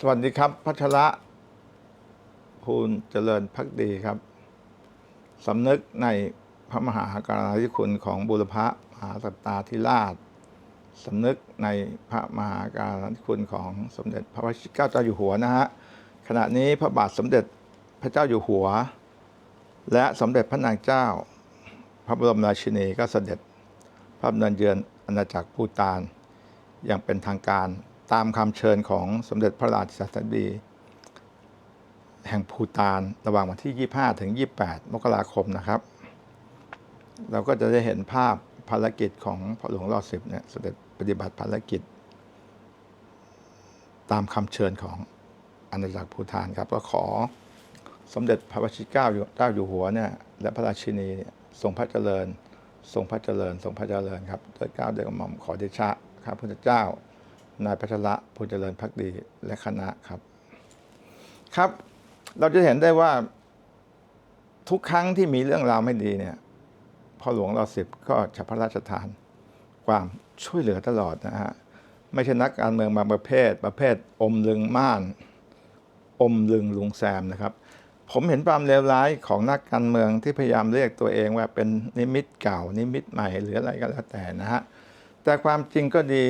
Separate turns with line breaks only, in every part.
สวัสดีครับ พัชระภูลเจริญพักดีครับสำนึกในพระมหาการณาธิคุณของบุรพมหาสัตตาธิราชสำนึกในพระมหาการณาธิคุณของสมเด็จพระวชิรเกล้าเจ้าอยู่หัวนะฮะขณะนี้พระบาทสมเด็จพระเจ้าอยู่หัว และสมเด็จพระนางเจ้า พระบรมราชินีก็เสด็จพระดำเนินเยือนอาณาจักรพูตานอย่างเป็นทางการ ตามคำเชิญของสมเด็จพระราชาธิบดี แห่งภูตานระหว่างวันที่ 25 ถึง 28 มกราคมนะครับ เราก็จะได้เห็นภาพภารกิจของพระหลวงรอสิบเนี่ยเสด็จปฏิบัติภารกิจ ตามคำเชิญของอาณาจักรภูตานครับ ก็ขอสมเด็จพระวชิรเกล้าเจ้าอยู่หัวเนี่ยและพระราชินีทรงพระเจริญ ทรงพระเจริญ ทรงพระเจริญครับโดยเกล้าวโดยกระหม่อมขอเดชะข้าพุทธเจ้า นายพัชระภูเจริญพักดีและคณะครับ ครับ เราจะเห็นได้ว่าทุกครั้งที่มีเรื่องราวไม่ดีเนี่ยพ่อหลวงเรอสิบก็จะพระราชทาน ความช่วยเหลือตลอดนะฮะไม่ใช่นักการเมืองบางประเภท ประเภทอมลึงม่าน อมลึงลุงแซมนะครับ ผมเห็นความเลวร้ายของนักการเมืองที่พยายามเรียกตัวเองว่าเป็นนิมิตเก่า นิมิตใหม่หรืออะไรก็แล้วแต่นะฮะแต่ความจริงก็ดี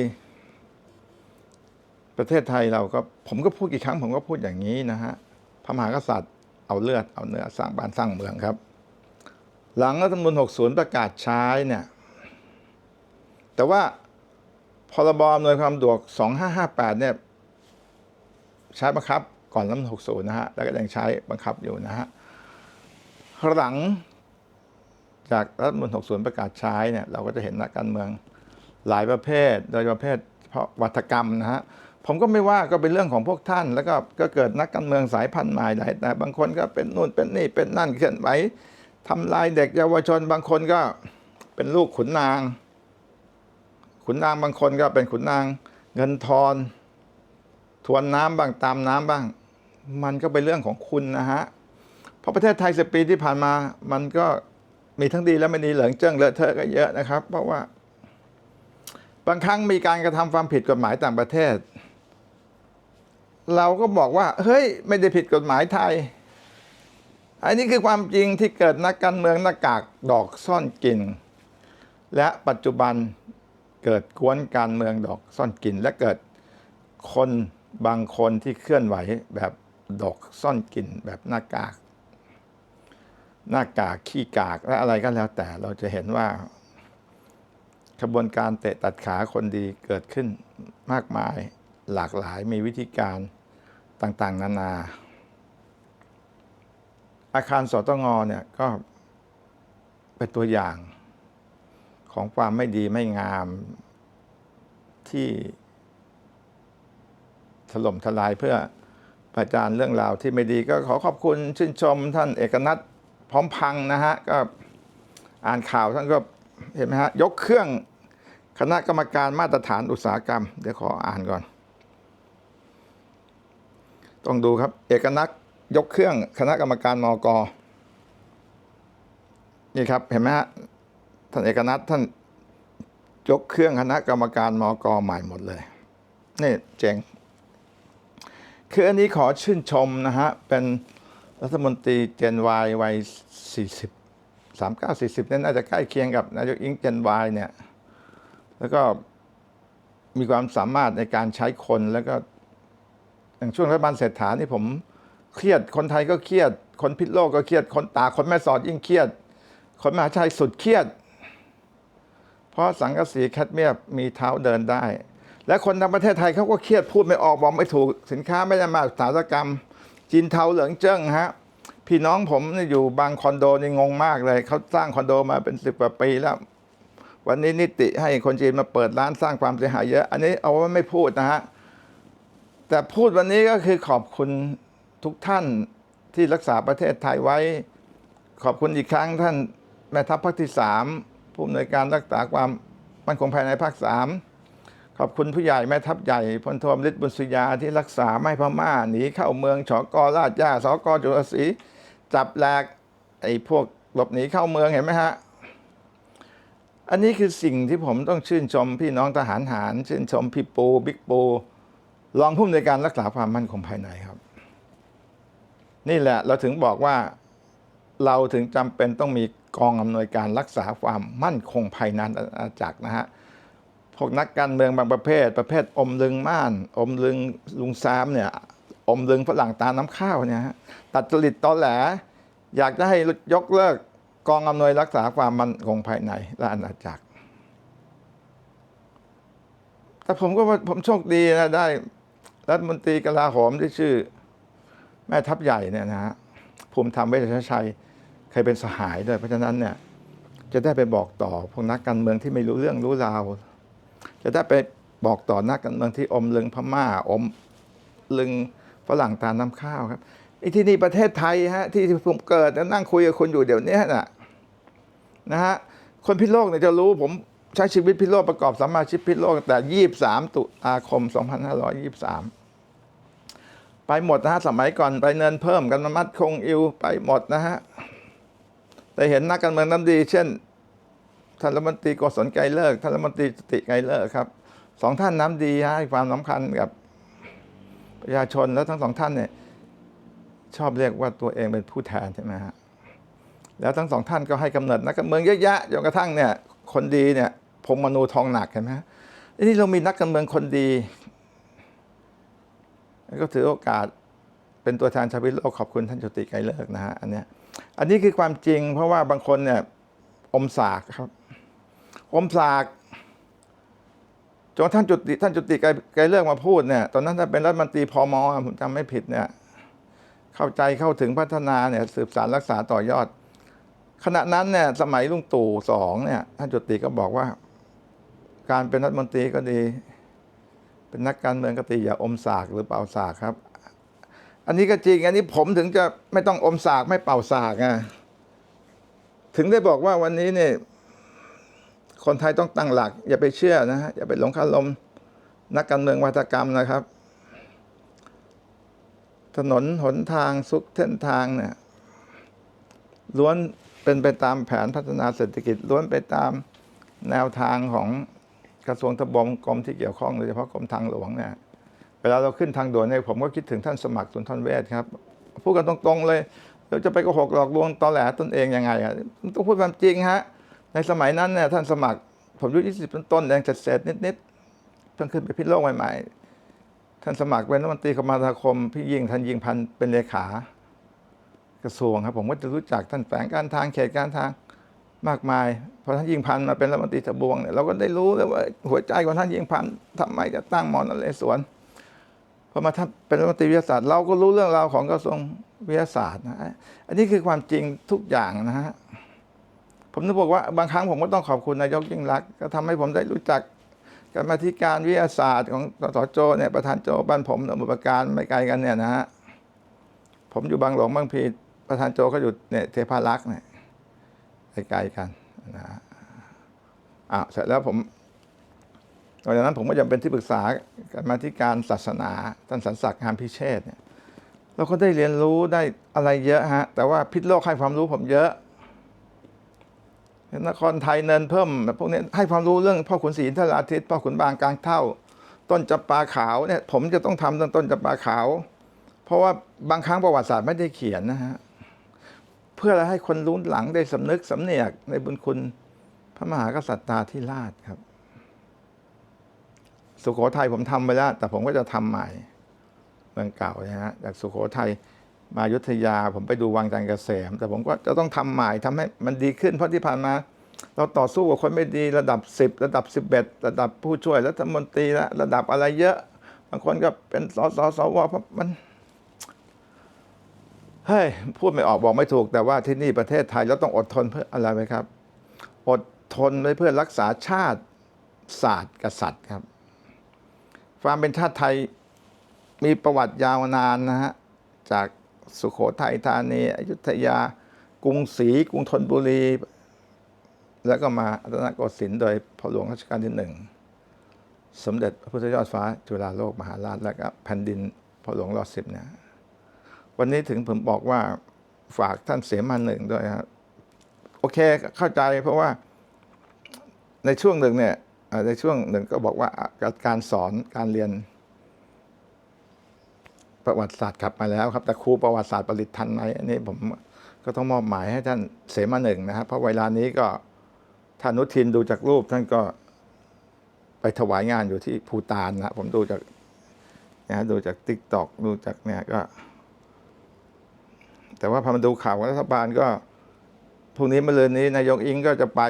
ประเทศไทยเราก็ผมก็พูดกี่ครั้ง ผมก็พูดอย่างนี้นะฮะพระมหากษัตริย์เอาเลือดเอาเนื้อสร้างบ้านสร้างเมืองครับ หลังรัฐธรรมนูญ60 ประกาศใช้เนี่ย แต่ว่าพรบอำนวยความสะดวก 2558 เนี่ย ใช้บังคับก่อนรัฐธรรมนูญ60 นะฮะ แล้วก็ยังใช้บังคับอยู่นะฮะหลังจากรัฐธรรมนูญ60 ประกาศใช้เนี่ยเราก็จะเห็นนักการเมืองหลายประเภท โดยประเภทเพราะวัฒกรรมนะฮะ ผมก็ไม่ว่าก็เป็นเรื่องของพวกท่าน แล้วก็ก็เกิดนักการเมืองสายพันธุ์ใหม่หลายแต่บางคนก็เป็นนู่นเป็นนี่เป็นนั่นเคลื่อนไหวทำลายเด็กเยาวชน บางคนก็เป็นลูกขุนนาง ขุนนางบางคนก็เป็นขุนนาง เงินทอน ทวนน้ำบ้างตามน้ำบ้าง มันก็เป็นเรื่องของคุณนะฮะเพราะประเทศไทยสิบปีที่ผ่านมา มันก็มีทั้งดีและไม่ดีเหลืองเจิ้งเลอะเทอะก็เยอะนะครับ เพราะว่า บางครั้งมีการกระทำความผิดกฎหมายต่างประเทศ เราก็บอกว่า เฮ้ย ไม่ได้ผิดกฎหมายไทย อันนี้คือความจริงที่เกิดนักการเมืองหน้ากากดอกซ่อนกลิ่นและปัจจุบันเกิดกวนการเมืองดอกซ่อนกลิ่นและเกิดคนบางคนที่เคลื่อนไหวแบบดอกซ่อนกลิ่นแบบหน้ากาก หน้ากากขี้กากและอะไรก็แล้วแต่เราจะเห็นว่าขบวนการเตะตัดขาคนดีเกิดขึ้นมากมาย หลากหลายมีวิธีการต่างๆ นานา อาคารสตงเนี่ยก็เป็นตัวอย่างของความไม่ดีไม่งามที่ถล่มทลายเพื่อประจานเรื่องราวที่ไม่ดีก็ขอขอบคุณชื่นชมท่านเอกนัทพร้อมพังนะฮะ ก็อ่านข่าวท่านก็เห็นไหมฮะ ยกเครื่องคณะกรรมการมาตรฐานอุตสาหกรรม เดี๋ยวขออ่านก่อน ต้องดูครับ เอกนัทยกเครื่องคณะกรรมการมกนี่ครับเห็นไหมฮะท่านเอกนัทท่านยกเครื่องคณะกรรมการมกใหม่หมดเลยนี่เจ๋งคืออันนี้ขอชื่นชมนะฮะ เป็นรัฐมนตรีเจนวายวัย 40 39 40เนี่ยน่าจะใกล้เคียงกับนายกอิงเจนวายเนี่ย แล้วก็มีความสามารถในการใช้คนแล้วก็ อย่างช่วงรัฐบาลเศรษฐานี่ผมเครียดคนไทยก็เครียด คนพิษโลกก็เครียด คนตาคนแม่สอดยิ่งเครียด คนมหาชัยสุดเครียด เพราะสังกสีแคดเมียมมีเท้าเดินได้ และคนทางประเทศไทยเขาก็เครียดพูดไม่ออกบอกไม่ถูกสินค้าไม่ได้มาอุตสาหกรรม จีนเทาเหลืองเจิ้งฮะพี่น้องผมอยู่บางคอนโดนี่งงมากเลยเขาสร้างคอนโดมาเป็นสิบกว่าปีแล้ว วันนี้นิติให้คนจีนมาเปิดร้านสร้างความเสียหายเยอะ อันนี้เอาไว้ไม่พูดนะฮะ แต่พูดวันนี้ก็คือขอบคุณทุกท่านที่รักษาประเทศไทยไว้ ขอบคุณอีกครั้งท่านแม่ทัพภาคที่สามผู้อำนวยการรักษาความมั่นคงภายในภาคสามขอบคุณผู้ใหญ่แม่ทัพใหญ่พลโทมฤทธิ์บุญสุยาที่รักษาไม่พม่าหนีเข้าเมืองฉอกราชย่าสอกจุลศรีจับแหลกไอ้พวกหลบหนีเข้าเมืองเห็นไหมฮะ อันนี้คือสิ่งที่ผมต้องชื่นชมพี่น้องทหารหาร ชื่นชมพี่ปูบิ๊กปู รองผู้อำนวยการรักษาความมั่นคงภายในครับ นี่แหละเราถึงบอกว่าเราถึงจำเป็นต้องมีกองอำนวยการรักษาความมั่นคงภายในอาณาจักรนะฮะพวกนักการเมืองบางประเภท ประเภทอมลึงม่าน อมลึงลุงแซมเนี่ยอมลึงฝรั่งตาน้ำข้าวเนี่ยฮะตัดจริตตอแหล อยากจะให้ยกเลิกกองอำนวยรักษาความมั่นคงภายในและอาณาจักร แต่ผมก็ว่าผมโชคดีนะได้ รัฐมนตรีกลาโหมที่ชื่อ แม่ทัพใหญ่เนี่ยนะฮะภูมิธรรมเวชชัยเคยเป็นสหายด้วย เพราะฉะนั้นเนี่ยจะได้ไปบอกต่อพวกนักการเมืองที่ไม่รู้เรื่องรู้ราว จะได้ไปบอกต่อนักการเมืองที่อมลึงพม่าอมลึงฝรั่งตาน้ำข้าวครับไอ้ที่นี่ประเทศไทยฮะที่ผมเกิดแล้วนั่งคุยกับคนอยู่เดี๋ยวนี้นะนะฮะคนพิโลกเนี่ยจะรู้ผม ใช้ชีวิตพิโลกประกอบสัมมาชีพพิโลกตั้งแต่23ตุลาคม2523ไปหมดนะฮะสมัยก่อนไปเนินเพิ่มกันมัดคงอิวไปหมดนะฮะแต่เห็นนักการเมืองน้ำดี เช่นท่านรัฐมนตรีกศลไกรเลิกท่านรัฐมนตรีสติไกรเลิกครับสองท่านน้ำดีฮะให้ความสำคัญกับประชาชนแล้วทั้งสองท่านเนี่ยชอบเรียกว่าตัวเองเป็นผู้แทนใช่ไหมฮะแล้วทั้งสองท่านก็ให้กำเนิดนักการเมืองเยอะแยะจนกระทั่งเนี่ยคนดีเนี่ย พงมนูทองหนักเห็นไหมฮะนี่เรามีนักการเมืองคนดีก็ถือโอกาสเป็นตัวแทนชาวพิโลกขอบคุณท่านจุติไกรเลิกนะฮะอันเนี้ยอันนี้คือความจริง เพราะว่าบางคนเนี่ยอมสากครับ อมสากจนท่านจุติท่านจุติไกรไกรเลิกมาพูดเนี่ยตอนนั้นถ้าเป็นรัฐมนตรีพมอผมจำไม่ผิดเนี่ยเข้าใจเข้าถึงพัฒนาเนี่ยสืบสารรักษาต่อยอด ขณะนั้นเนี่ยสมัยลุงตู่สองเนี่ยท่านจุติก็บอกว่า การเป็นรัฐมนตรีก็ดี เป็นนักการเมืองก็ดีอย่าอมสากหรือเป่าสากครับ อันนี้ก็จริง อันนี้ผมถึงจะไม่ต้องอมสากไม่เป่าสากไงถึงได้บอกว่าวันนี้เนี่ยคนไทยต้องตั้งหลัก อย่าไปเชื่อนะฮะอย่าไปหลงคารมนักการเมืองวัฒกรรมนะครับ ถนนหนทางซุกเส้นทางเนี่ยล้วนเป็นไปตามแผนพัฒนาเศรษฐกิจล้วนไปตามแนวทางของ กระทรวงทบวงกรมที่เกี่ยวข้องโดยเฉพาะกรมทางหลวงเนี่ยเวลาเราขึ้นทางด่วนเนี่ยผมก็คิดถึงท่านสมัครสุนทรเวชครับพูดกันตรงๆเลยเราจะไปโกหกหลอกลวงตอแหลตนเองยังไงอะต้องพูดความจริงฮะในสมัยนั้นเนี่ยท่านสมัคร ผมอายุยี่สิบต้นๆแดงเศษๆนิดๆเพิ่งขึ้นไปพิษโลกใหม่ๆ ท่านสมัครเป็นรัฐมนตรีคมนาคมพี่ยิงท่านยิงพันเป็นเลขากระทรวงครับ ผมก็จะรู้จักท่านแฝงการทางเขตการทาง มากมายพอท่านยิ่งพันมาเป็นรัฐมนตรีทบวงเนี่ยเราก็ได้รู้เลยว่าหัวใจของท่านยิ่งพันธ์ทำไมจะตั้งหมอนเลสวนพอมาท่านเป็นรัฐมนตรีวิทยาศาสตร์เราก็รู้เรื่องราวของกระทรวงวิทยาศาสตร์นะฮะอันนี้คือความจริงทุกอย่างนะฮะผมนึกบอกว่าบางครั้งผมก็ต้องขอบคุณนายกยิ่งรักก็ทำให้ผมได้รู้จักกรรมธิการวิทยาศาสตร์ของสสโจเนี่ยประธานโจบ้านผมสมุทรปราการไม่ไกลกันเนี่ยนะฮะผมอยู่บางหลวงบางพีประธานโจก็อยู่เนี่ยเทพารักษ์เนี่ย ไกลๆกันนะฮะอะเสร็จแล้วผมตอนนั้นผมก็ยังเป็นที่ปรึกษากรรมาธิการศาสนาท่านสันศักงามพิเชษฐ์เนี่ยเราก็ได้เรียนรู้ได้อะไรเยอะฮะ แต่ว่าพิษโลกให้ความรู้ผมเยอะนครไทยเนินเพิ่มแบบพวกนี้ให้ความรู้เรื่องพ่อขุนศรีอินทราทิตพ่อขุนบางกลางเท่า ต้นจำปาขาวเนี่ยผมจะต้องทำต้นต้นจำปาขาว เพราะว่าบางครั้งประวัติศาสตร์ไม่ได้เขียนนะฮะ เพื่อให้คนรุ่นหลังได้สำนึกสำเนียกในบุญคุณพระมหากษัตริย์ตาธิราชครับ สุโขทัยผมทำไปแล้ว แต่ผมก็จะทำใหม่เมืองเก่านะฮะจากสุโขทัยมาอยุธยา ผมไปดูวังจันทร์เกษม แต่ผมก็จะต้องทำใหม่ทำให้มันดีขึ้น เพราะที่ผ่านมา เราต่อสู้กับคนไม่ดีระดับ 10 ระดับ 11 ระดับผู้ช่วยรัฐมนตรีและระดับอะไรเยอะ บางคนก็เป็นสสสวเพราะมัน เฮ้ยพูดไม่ออกบอกไม่ถูกแต่ว่าที่นี่ประเทศไทยเราต้องอดทนเพื่ออะไรไหมครับ อดทนไว้เพื่อรักษาชาติศาสตร์กษัตริย์ครับ ความเป็นชาติไทยมีประวัติยาวนานนะฮะจากสุขโขทัยธานีอยุธยา กรุงศรีกรุงธนบุรี แล้วก็มารัตนโกสินทร์โดยพระหลวงรัชกาลที่หนึ่งสมเด็จพระพุทธยอดฟ้าจุฬาโลกมหาราชแล้วก็แผ่นดินพระหลวงรอดสิบเนี่ย วันนี้ถึงผมบอกว่าฝากท่านเสมาหนึ่งด้วยครับโอเคเข้าใจเพราะว่าในช่วงหนึ่งเนี่ยในช่วงหนึ่งก็บอกว่าการสอนการเรียน ประวัติศาสตร์กลับมาแล้วครับ แต่ครูประวัติศาสตร์ผลิตทันไหมอันนี้ผมก็ต้องมอบหมายให้ท่านเสมาหนึ่งนะครับเพราะเวลานี้ก็ท่านนุทินดูจากรูป ท่านก็ไปถวายงานอยู่ที่ภูตานนะผมดูจากนะดูจากติ๊กต็อกดูจากเนี่ยก็ แต่ว่าพอมาดูข่าวของรัฐบาลก็พรุ่งนี้มะรืนนี้นายกอิงก็จะไป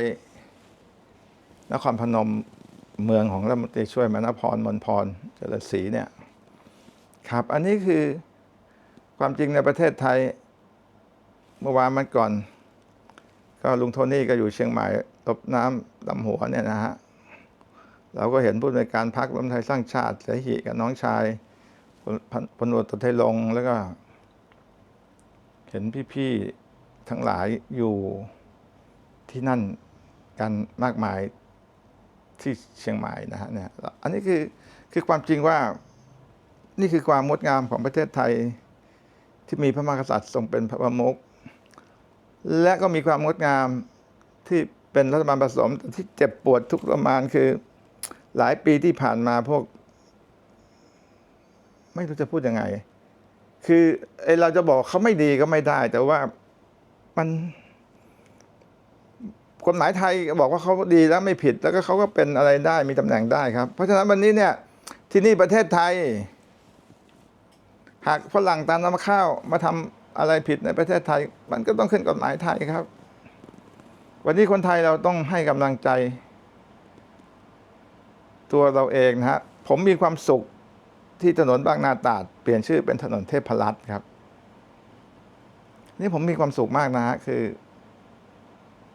นครพนมเมืองของรัฐมนตรีช่วยมณพรมนพรเจริญศรีเนี่ยครับ อันนี้คือความจริงในประเทศไทยเมื่อวานมันก่อน ก็ลุงโทนี่ก็อยู่เชียงใหม่ตบน้ำดำหัวเนี่ยนะฮะเราก็เห็นผู้ในการพักรวมไทยสร้างชาติเสหิกับน้องชายพลวตรีไทยลงแล้วก็ ห็นพี่ๆทั้งหลายอยู่ที่นั่นกันมากมายที่เชียงใหม่นะฮะเนี่ยอันนี้คือคือความจริงว่านี่คือความงดงามของประเทศไทยที่มีพระมหากษัตริย์ทรงเป็นพระประมุขและก็มีความงดงามที่เป็นรัฐบาลผสมที่เจ็บปวดทุกประมาณคือหลายปีที่ผ่านมาพวก ไม่รู้จะพูดยังไง คือไอเราจะบอกเขาไม่ดีก็ไม่ได้ แต่ว่ามันกฎหมายไทยบอกว่าเขาดีแล้วไม่ผิด แล้วก็เขาก็เป็นอะไรได้มีตำแหน่งได้ครับ เพราะฉะนั้นวันนี้เนี่ย ที่นี่ประเทศไทย หากฝรั่งตามนำข้าวมาทำอะไรผิดในประเทศไทย มันก็ต้องขึ้นกฎหมายไทยครับ วันนี้คนไทยเราต้องให้กำลังใจ ตัวเราเองนะฮะผมมีความสุขที่ถนนบางนาตราด เปลี่ยนชื่อเป็นถนนเทพรัตน์ครับ นี่ผมมีความสุขมากนะฮะคือ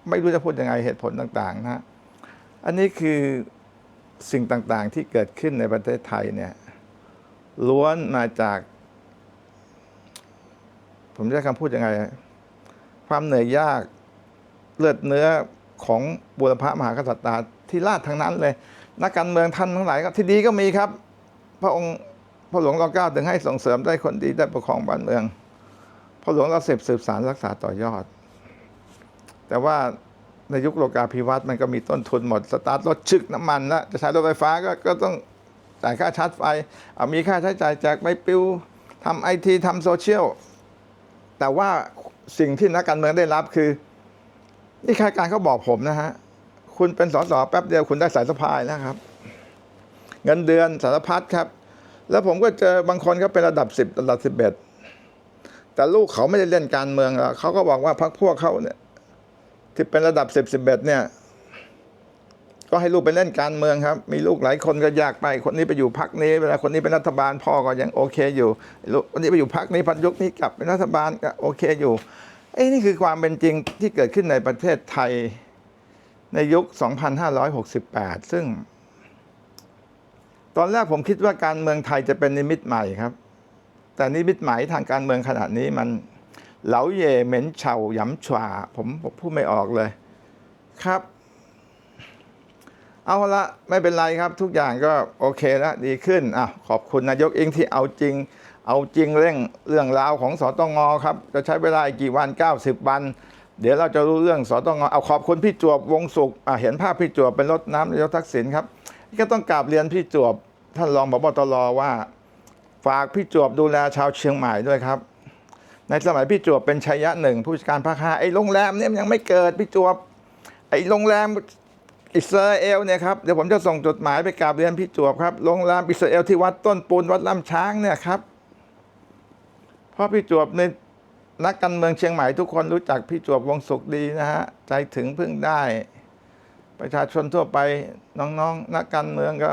ไม่รู้จะพูดยังไงเหตุผลต่าง ๆ นะฮะอันนี้คือสิ่งต่างๆที่เกิดขึ้นในประเทศไทยเนี่ย ล้วนมาจาก ผมจะใช้คำพูดยังไง ความเหนื่อยยากเลือดเนื้อของบุรพมหากษัตริย์ที่ลาดทั้งนั้นเลย นักการเมืองท่านทั้งหลายก็ที่ดีก็มีครับ พระองค์ พระหลวงรอเก้าถึงให้ส่งเสริมได้คนดีได้ปกครองบ้านเมืองพระหลวงเราสืบสืบสารรักษาต่อยอด แต่ว่าในยุคโลกาภิวัตน์มันก็มีต้นทุนหมด สตาร์ทรถชึกน้ำมันแล้วจะใช้รถไฟฟ้าก็ก็ต้องจ่ายค่าชาร์จไฟเอามีค่าใช้จ่ายจากใบปลิวทำไอทีทำโซเชียลแต่ว่าสิ่งที่นักการเมืองได้รับคือ นี่ข้ารการเขาบอกผมนะฮะ คุณเป็นสสแป๊บเดียวคุณได้สายสะพายแล้วครับ เงินเดือนสารพัดครับ แล้วผมก็เจอบางคนก็เป็นระดับสิบระดับสิบเอ็ดแต่ลูกเขาไม่ได้เล่นการเมืองเขาก็บอกว่าพรรคพวกเขาเนี่ย ที่เป็นระดับสิบสิบเอ็ดเนี่ย ก็ให้ลูกไปเล่นการเมืองครับ มีลูกหลายคนก็อยากไป คนนี้ไปอยู่พักนี้เวลาคนนี้เป็นรัฐบาลพ่อก็ยังโอเคอยู่ลูกคนนี้ไปอยู่พักนี้พันยุคนี้กลับเป็นรัฐบาลก็โอเคอยู่ไอ้นี่คือความเป็นจริงที่เกิดขึ้นในประเทศไทยในยุค 2568 ซึ่ง ตอนแรกผมคิดว่าการเมืองไทยจะเป็นนิมิตใหม่ครับ แต่นิมิตใหมายทางการเมืองขนาดนี้มันเหลาเย่เหม็นเฉาหยำฉวาผมผมพูดไม่ออกเลยครับ เอาละไม่เป็นไรครับ ทุกอย่างก็โอเคแล้วดีขึ้นอะขอบคุณนายกเองที่เอาจริง เอาจริงเร่งเรื่องราวของสตงครับ จะใช้เวลากี่วัน 90 วัน เดี๋ยวเราจะรู้เรื่องสตงเอาขอบคุณพี่จวบวงสุขเห็นภาพพี่จวบเป็นรถน้ำนายกทักษิณครับ ก็ต้องกราบเรียนพี่จวบท่านรองพบตรว่า ฝากพี่จวบดูแลชาวเชียงใหม่ด้วยครับ ในสมัยพี่จวบเป็นชัยยะหนึ่งผู้จัดการภาคห้าไอ้โรงแรมเนี่ยยังไม่เกิดพี่จวบ ไอ้โรงแรมอิสราเอลเนี่ยครับเดี๋ยวผมจะส่งจดหมายไปกราบเรียนพี่จวบครับโรงแรมอิสราเอลที่วัดต้นปูนวัดลำช้างเนี่ยครับเพราะพี่จวบในนักการเมืองเชียงใหม่ทุกคนรู้จักพี่จวบวงสุขดีนะฮะใจถึงพึ่งได้ ประชาชนทั่วไปน้องๆ นักการเมืองก็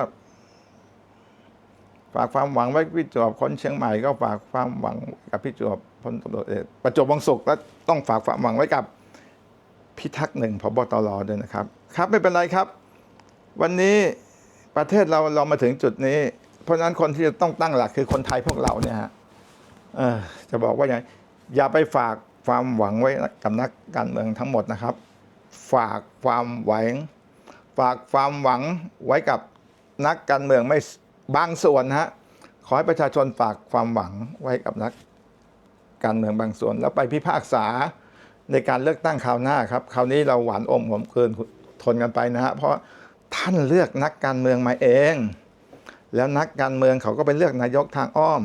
ฝากความหวังไว้พี่จวบคนเชียงใหม่ก็ฝากความหวังกับพี่จวบพลตำรวจเอกประจวบวงศุกร์และต้องฝากความหวังไว้กับพิทักษ์หนึ่งพบตรด้วยนะครับ ครับไม่เป็นไรครับ วันนี้ประเทศเราเรามาถึงจุดนี้ เพราะฉะนั้นคนที่จะต้องตั้งหลักคือคนไทยพวกเราเนี่ยฮะจะบอกว่าอย่างอย่าไปฝากความหวังไว้กับนักการเมืองทั้งหมดนะครับ ฝากความหวัง ฝากความหวังไว้กับนักการเมืองไม่บางส่วนฮะขอให้ประชาชนฝากความหวังไว้กับนักการเมืองบางส่วน แล้วไปพิพากษาในการเลือกตั้งคราวหน้าครับคราวนี้เราหวานอมผมเกินทนกันไปนะฮะเพราะท่านเลือกนักการเมืองมาเอง แล้วนักการเมืองเขาก็ไปเลือกนายกทางอ้อม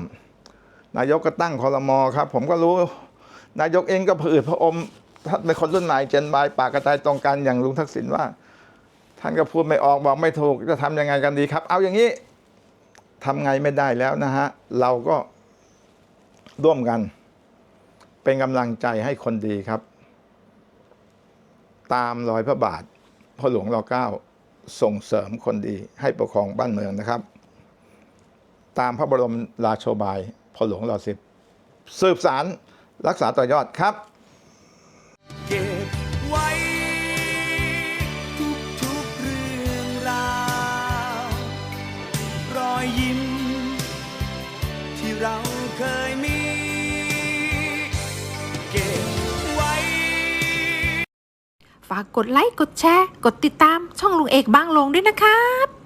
นายกก็ตั้งคอรมอครับ ผมก็รู้นายกเองก็ผืดพระอมท่านเป็นคนรุ่นใหม่เจนบายปากกระจายตรงกันอย่างลุงทักษิณว่า ท่านก็พูดไม่ออกบอกไม่ถูกจะทำยังไงกันดีครับ เอาอย่างนี้ทำไงไม่ได้แล้วนะฮะ เราก็ร่วมกัน เป็นกำลังใจให้คนดีครับ ตามรอยพระบาทพ่อหลวงรอเก้าส่งเสริมคนดีให้ปกครองบ้านเมืองนะครับ ตามพระบรมราโชบายพ่อหลวงรอสิบสืบสารรักษาต่อยอดครับ
ฝากกดไลค์ กดแชร์ กดติดตามช่องลุงเอกบ้างลงด้วยนะครับ